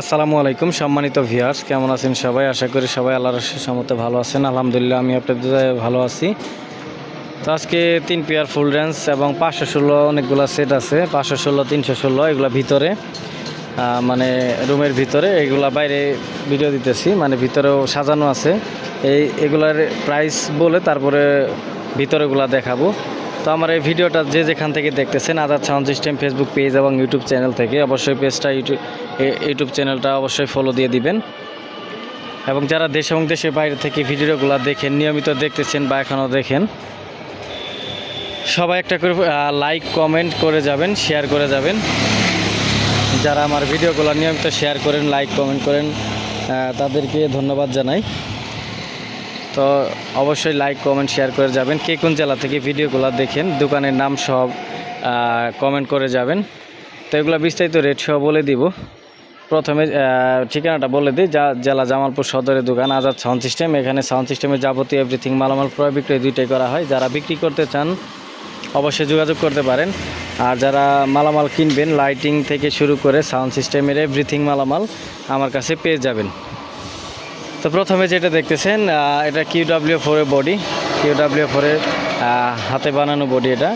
আসসালামু আলাইকুম, সম্মানিত ভিউয়ার্স কেমন আছেন সবাই? আশা করি সবাই আল্লাহর রহমতে ভালো আছেন। আলহামদুলিল্লাহ, আমি আপনাদের ভালো আছি। তো আজকে তিন পেয়ার ফুল রেঞ্জ এবং পাঁচশো ষোলো অনেকগুলো সেট আছে, পাঁচশো ষোলো, তিনশো ষোলো, এগুলো ভিতরে মানে রুমের ভিতরে, এগুলা বাইরে ভিডিও দিতেছি মানে ভিতরেও সাজানো আছে। এই, এগুলার প্রাইস বলে তারপরে ভিতরেগুলা দেখাবো। তো আমার এই ভিডিওটা যে যেখান থেকে দেখতেছেন আদার সাউন্ড সিস্টেম ফেসবুক পেজ এবং ইউটিউব চ্যানেল থেকে, অবশ্যই পেজটা ইউটিউব ইউটিউব চ্যানেলটা অবশ্যই ফলো দিয়ে দিবেন। এবং যারা দেশ এবং দেশের বাইরে থেকে ভিডিওগুলো দেখেন, নিয়মিত দেখতেছেন বা এখনও দেখেন, সবাই একটা করে লাইক কমেন্ট করে যাবেন শেয়ার করে যাবেন। যারা আমার ভিডিওগুলো নিয়মিত শেয়ার করেন লাইক কমেন্ট করেন তাদেরকে ধন্যবাদ জানাই। তো অবশ্যই লাইক কমেন্ট শেয়ার করে যাবেন। কে কোন জেলা থেকে ভিডিওগুলো দেখেন, দোকানের নাম সব কমেন্ট করে যাবেন। তো এগুলো বিস্তারিত রেট সহ বলে দিব। প্রথমে ঠিকানাটা বলে দিই। যা জেলা জামালপুর সদরের দোকান, আজাদ সাউন্ড সিস্টেম। এখানে সাউন্ড সিস্টেমের যাবতীয় এভরিথিং মালামাল ক্রয় বিক্রয় দুইটাই করা হয়। যারা বিক্রি করতে চান, অবশ্যই যোগাযোগ করতে পারেন। আর যারা মালামাল কিনবেন লাইটিং থেকে শুরু করে সাউন্ড সিস্টেমের এভরিথিং মালামাল আমার কাছে পেয়ে যাবেন। তো প্রথমে যেটা দেখতেছেন এটা কিউ ডাব্লিউ ফোরের বডি কিউ ডাব্লিউ ফোরের হাতে বানানো বডি এটা।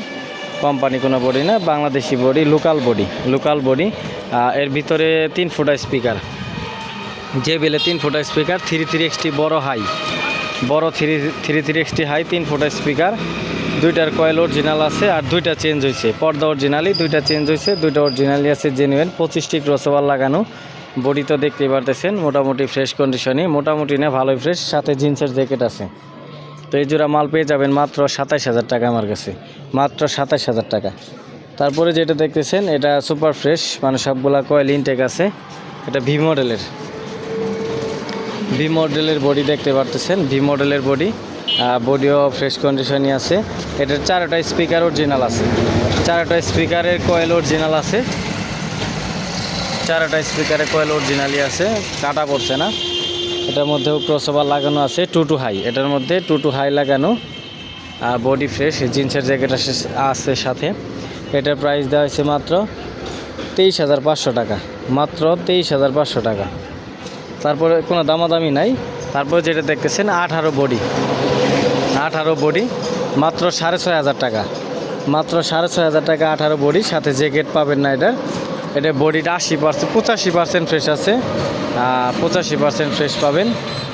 কোম্পানি কোনো বডি না, Bangladeshi body local body local body এর ভিতরে তিন ফুটা স্পিকার যে বেলে তিন ফুটা স্পিকার থ্রি থ্রি এক্সটি বড় হাই বড় three three three XT high তিন ফুটা স্পিকার দুইটার কয়েল অরিজিনাল আছে আর দুইটা চেঞ্জ হয়েছে পর্দা অরিজিনালি দুইটা চেঞ্জ হয়েছে দুইটা অরিজিনালি আছে জেনুইন পঁচিশটি ক্রসওভার লাগানো। বডি তো দেখতেই পারতেছেন, মোটামুটি ফ্রেশ কন্ডিশনই মোটামুটি না, ভালোই ফ্রেশ সাথে জিন্সের জ্যাকেট আছে। তো এই জোড়া মাল পেয়ে যাবেন মাত্র সাতাইশ হাজার টাকা আমার কাছে, মাত্র সাতাইশ হাজার টাকা। তারপরে যেটা দেখতেছেন, এটা সুপার ফ্রেশ মানে সবগুলা কয়েল ইনটেক আছে, এটা ভি মডেলের ভি মডেলের বডি দেখতে পারতেছেন ভি মডেলের বডি বডিও ফ্রেশ কন্ডিশনই আছে। এটার চারোটা স্পিকার অরিজিনাল আছে। চারোটা স্পিকারের কয়েল অরিজিনাল আছে। চারোটা স্পিকারে কয়েল অরিজিনালি আছে কাটা পড়ছে না। এটার মধ্যেও ক্রসওভার লাগানো আছে টু টু হাই এটার মধ্যে টু টু হাই লাগানো, আর বডি ফ্রেশ জিন্সের জ্যাকেট আছে- সাথে। এটার প্রাইস দেওয়া হয়েছে মাত্র তেইশ হাজার পাঁচশো টাকা। মাত্র তেইশ হাজার পাঁচশো টাকা। তারপরে কোনো দামাদামি নাই। তারপরে যেটা দেখতেছেন, আঠারো বডি আঠারো বডি মাত্র সাড়ে ছয় হাজার টাকা। মাত্র সাড়ে ছয় হাজার টাকা আঠারো বডি সাথে জ্যাকেট পাবেন না এটা। এটা বডিটা আশি পার্সেন্ট পঁচাশি পার্সেন্ট ফ্রেশ আছে। পঁচাশি পার্সেন্ট ফ্রেশ পাবেন।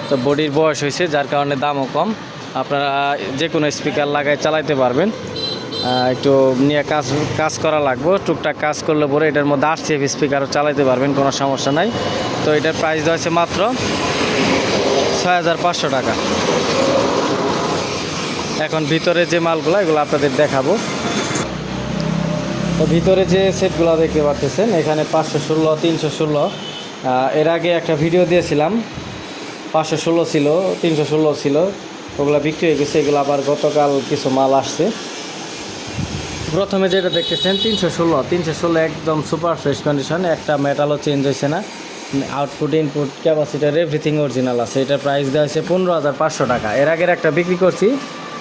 তো বডির বয়স হয়েছে, যার কারণে দামও কম। আপনারা যে কোনো স্পিকার লাগাই চালাইতে পারবেন। একটু নিয়ে কাজ কাজ করা লাগবে। টুকটাক কাজ করলে পরে এটার মধ্যে আর সিএফ স্পিকারও চালাইতে পারবেন, কোনো সমস্যা নাই। তো এটার প্রাইস দেওয়া হচ্ছে মাত্র ছয় হাজার পাঁচশো টাকা। এখন ভিতরে যে মালগুলো, এগুলো আপনাদের দেখাবো। তো ভিতরে যে সেটগুলো দেখতে পাচ্ছেন এখানে পাঁচশো ষোলো, তিনশো ষোলো। এর আগে একটা ভিডিও দিয়েছিলাম, পাঁচশো ষোলো ছিল, তিনশো ষোলো ছিল, ওগুলো বিক্রি হয়ে গেছে, এগুলো আবার গতকাল কিছু মাল আসছে। প্রথমে যেটা দেখতেছেন, তিনশো ষোলো তিনশো ষোলো একদম সুপার ফ্রেশ কন্ডিশন একটা মেটালও চেঞ্জ হয়েছে না। Output input capacitor everything original আছে। এটার প্রাইস দেওয়া হয়েছে পনেরো হাজার পাঁচশো টাকা। এর আগের একটা বিক্রি করছি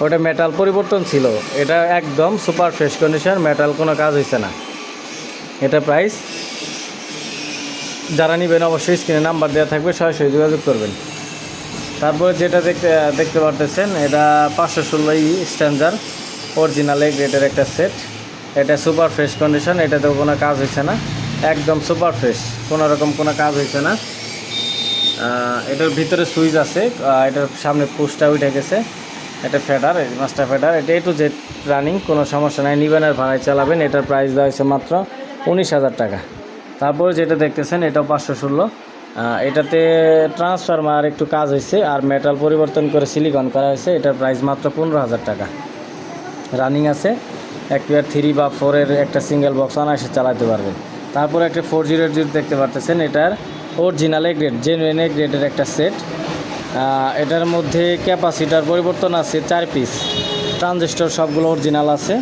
ওটা মেটাল পরিবর্তন ছিল। এটা একদম সুপার ফ্রেশ কন্ডিশন মেটাল কোনো কাজ হয়েছে না। এটা প্রাইস যারা নেবেন অবশ্যই স্ক্রিনে নাম্বার দেওয়া থাকবে, সরাসরি যোগাযোগ করবেন। তারপরে যেটা দেখতে দেখতে পারতেছেন, এটা পাঁচশো ষোলোই স্ট্যান্ডার অরিজিনাল এ গ্রেডের একটা সেট এটা সুপার ফ্রেশ কন্ডিশন এটাতেও কোনো কাজ হয়েছে না। একদম সুপার ফ্রেশ কোনো রকম কোনো কাজ হয়েছে না। এটার ভিতরে সুইচ আছে এটার সামনে পুশটা উঠে গেছে। এটা ফেডার মাস্টার ফেডার এটা একটু জেট রানিং কোনো সমস্যা নাই। নিবেন আর ভাড়ায় চালাবেন, এটার প্রাইস দেওয়া হয়েছে মাত্র উনিশ হাজার টাকা। তারপরে যেটা দেখতেছেন, এটাও পাঁচশো ষোলো। এটাতে ট্রান্সফার্মার একটু কাজ হয়েছে, আর মেটাল পরিবর্তন করে সিলিকন করা হয়েছে, এটার প্রাইস মাত্র পনেরো হাজার টাকা। রানিং আছে একটিআর থ্রি বা ফোরের একটা সিঙ্গেল বক্স অনায়াসে চালাতে পারবেন। তারপর একটা ফোর জিরো জিরো দেখতে পারতেছেন, এটার অরিজিনাল গ্রেড জেনুইন গ্রেডের একটা সেট এটার মধ্যে ক্যাপাসিটার পরিবর্তন আছে চার পিস ট্রানজিস্টর সবগুলো অরিজিনাল আছে।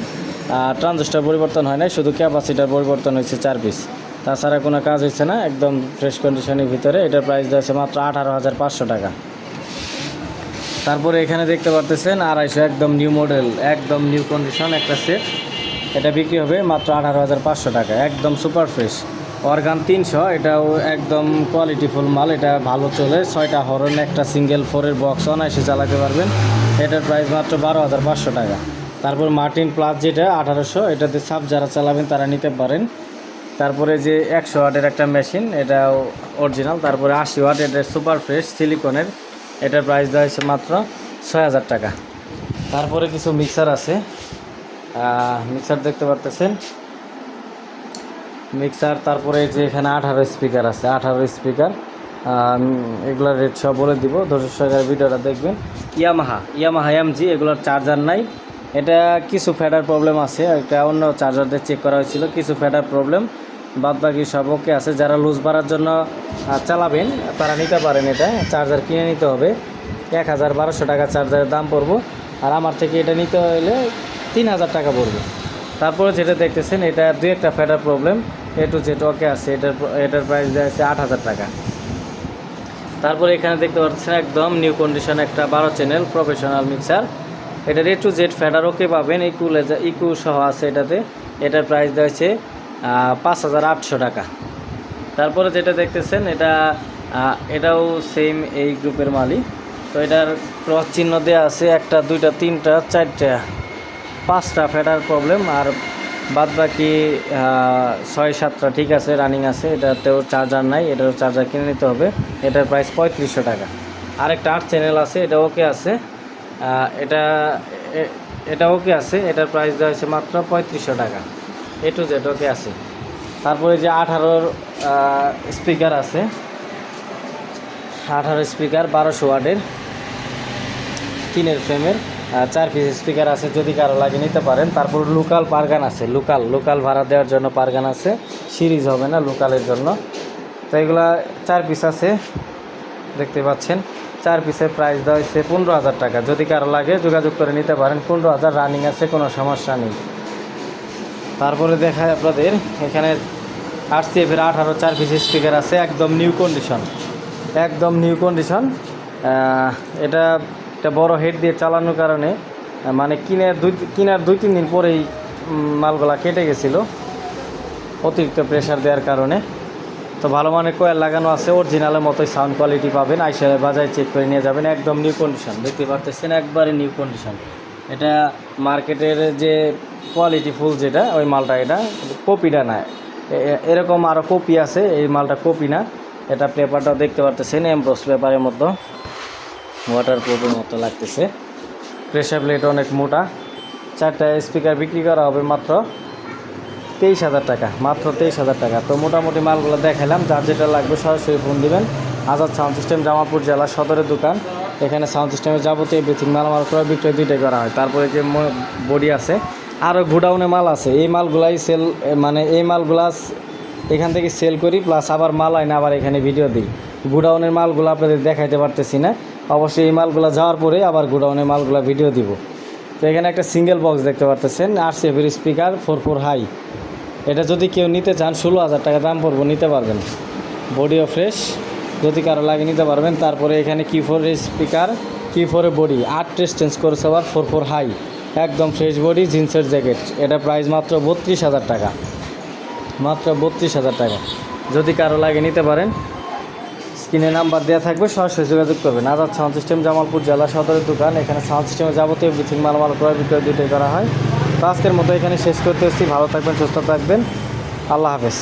আর ট্রানজিস্টর পরিবর্তন হয় না শুধু ক্যাপাসিটার পরিবর্তন হয়েছে চার পিস তাছাড়া কোনো কাজ হয়েছে না, একদম ফ্রেশ কন্ডিশনের ভিতরে। এটার প্রাইস দেওয়া আছে মাত্র আঠারো হাজার পাঁচশো টাকা। তারপরে এখানে দেখতে পারতেছেন আড়াইশো, একদম নিউ মডেল একদম নিউ কন্ডিশন একটা সেট এটা বিক্রি হবে মাত্র আঠারো হাজার পাঁচশো টাকা, একদম সুপার ফ্রেশ অর্গান তিনশো, এটাও একদম কোয়ালিটিফুল মাল, এটা ভালো চলে। ছয়টা হরন একটা সিঙ্গেল ফোরের বক্স অনায়াসে চালাতে পারবেন। এটার প্রাইস মাত্র বারো হাজার পাঁচশো টাকা। তারপর মার্টিন প্লাস যেটা, আঠারোশো, এটাতে সাপ যারা চালাবেন তারা নিতে পারেন। তারপরে যে একশো ওয়াটের একটা মেশিন এটাও অরিজিনাল তারপরে আশি ওয়াট, এটা সুপার ফ্রেশ সিলিকনের এটার প্রাইস দেওয়া হয়েছে মাত্র ছয় হাজার টাকা। তারপরে কিছু মিক্সার আছে। মিক্সার দেখতে পারতেছেন। মিক্সার, তারপরে যে এখানে আঠারো স্পিকার আছে, আঠারো স্পিকার এগুলোর রেট সব বলে দিব। দর্শক সহকারে ভিডিওটা দেখবেন। ইয়ামাহা ইয়ামাহা এমজি এগুলোর চার্জার নাই। এটা কিছু ফ্যাডার প্রবলেম আছে এটা অন্য চার্জার দিয়ে চেক করা হয়েছিল, কিছু ফ্যাডার প্রবলেম বাদ বাকি সব ওকে আছে। যারা লুজ বাড়ার জন্য চালাবেন, তারা নিতে পারেন এটা। চার্জার কিনে নিতে হবে। এক হাজার বারোশো টাকা চার্জারের দাম পড়ব। আর আমার থেকে এটা নিতে হলে তিন হাজার টাকা পড়বে। তারপরে যেটা দেখতেছেন, এটা দুই একটা fatter problem A to Z okay আছে। এটার এটার প্রাইস দেওয়া আছে আট হাজার টাকা। তারপরে এখানে দেখতে পাচ্ছেন একদম নিউ কন্ডিশন একটা বারো চ্যানেল প্রফেশনাল মিক্সার এটার এ টু জেড ফ্যাটার ওকে পাবেন। ইকু লেজার ইকু সহ আছে এটাতে। এটার প্রাইস দেওয়া হচ্ছে পাঁচ হাজার আটশো টাকা। তারপরে যেটা দেখতেছেন, এটা এটাও সেম এই গ্রুপের মালই। তো এটার ক্রস চিহ্ন দেওয়া আছে, একটা, দুইটা, তিনটা, চারটা, পাঁচটা ফেটার প্রবলেম আর বাদ বাকি ছয় সাতটা ঠিক আছে রানিং আছে, এটাতেও চার্জার নাই, এটারও চার্জার কিনে নিতে হবে। এটার প্রাইস পঁয়ত্রিশশো টাকা। আরেকটা আট চ্যানেল আছে, এটা ওকে আছে। এটা এটা ওকে আছে, এটার প্রাইস দেওয়া হয়েছে মাত্র পঁয়ত্রিশশো টাকা। এ টু জেড ওকে আছে। তারপরে যে আঠারোর স্পিকার আছে, আঠারো স্পিকার বারোশো ওয়ার্ডের তিনের ফ্রেমের চার পিস স্পিকার আছে, যদি কারও লাগে নিতে পারেন। তারপর লোকাল পারগান আছে লোকাল লোকাল ভাড়া দেওয়ার জন্য পারগান আছে। সিরিজ হবে না, লোকালের জন্য। তো এগুলা চার পিস আছে, দেখতে পাচ্ছেন। চার পিসের প্রাইস দেওয়া হয়েছে পনেরো হাজার টাকা। যদি কারও লাগে যোগাযোগ করে নিতে পারেন, পনেরো হাজার রানিং আছে, কোনো সমস্যা নেই। তারপরে দেখায় আপনাদের, এখানে আরসিএফের আঠারো চার পিস স্পিকার আছে, একদম নিউ কন্ডিশন একদম নিউ কন্ডিশন এটা একটা বড় হেড দিয়ে চালানোর কারণে মানে কিনে দুই কিনার দুই তিন দিন পরেই মালগুলা কেটে গেছিল। অতিরিক্ত প্রেশার দেওয়ার কারণে। তো ভালো মানের কয়েল লাগানো আছে অরিজিনালের মতোই সাউন্ড কোয়ালিটি পাবেন। আইসা বাজারে চেক করে নিয়ে যাবেন, একদম নিউ কন্ডিশন দেখতে পারতেছেন, একবারে নিউ কন্ডিশন এটা মার্কেটের যে কোয়ালিটি ফুল যেটা, ওই মালটা এটা, কপিটা না। এরকম আরও কপি আছে, এই মালটা কপি না। এটা পেপারটা দেখতে পারতেছেন এমব্রস পেপারের মতো। ওয়াটার প্রুফের মতো লাগতেছে। প্রেশার প্লেট অনেক মোটা। চারটা স্পিকার বিক্রি করা হবে মাত্র তেইশ হাজার টাকা, মাত্র তেইশ হাজার টাকা। তো মোটামুটি মালগুলো দেখালাম, যার যেটা লাগবে সরাসরি ফোন দিবেন। আজাদ সাউন্ড সিস্টেম জামালপুর জেলা সদরের দোকান। এখানে সাউন্ড সিস্টেমের যাবতীয় এভরিথিং মালামাল ক্রয় বিক্রয় দুইটাই করা হয়। তারপরে যে বডি আছে আরও গোডাউনে মাল আছে। এই মালগুলাই সেল মানে এই মালগুলা এখান থেকে সেল করি প্লাস আবার মাল আইনা আবার এখানে ভিডিও দিই। গোডাউনের মালগুলো আপনাদের দেখাইতে পারতেছি না। অবশ্যই এই মালগুলো যাওয়ার পরে আবার গোডাউনের মালগুলো ভিডিও দিব। তো এখানে একটা সিঙ্গেল বক্স দেখতে পারতেছেন আর সেভের স্পিকার ফোর ফোর হাই এটা যদি কেউ নিতে চান, ষোলো হাজার টাকা দাম পড়ব, নিতে পারবেন। বডিও ফ্রেশ যদি কারও লাগে নিতে পারবেন, তারপরে এখানে কি ফোর স্পিকার কি ফোরে বডি আট টেস্ট চেঞ্জ করেছে আবার ফোর ফোর হাই একদম ফ্রেশ বডি জিন্সের জ্যাকেট এটা প্রাইস মাত্র বত্রিশ হাজার টাকা। মাত্র বত্রিশ হাজার টাকা। যদি কারও লাগে নিতে পারেন স্ক্রিনে নাম্বার দেওয়া থাকবে, সরাসরি যোগাযোগ করবেন। আজাদ সাউন্ড সিস্টেম, জামালপুর জেলা সদরের দোকান। এখানে সাউন্ড সিস্টেমে যাবতীয় এভরিথিং মালামাল, ক্রয় বিক্রয় দুটোই করা হয়। তো আজকের মতো এখানে শেষ করতে এসেছি ভালো থাকবেন, সুস্থ থাকবেন। আল্লাহ হাফেজ।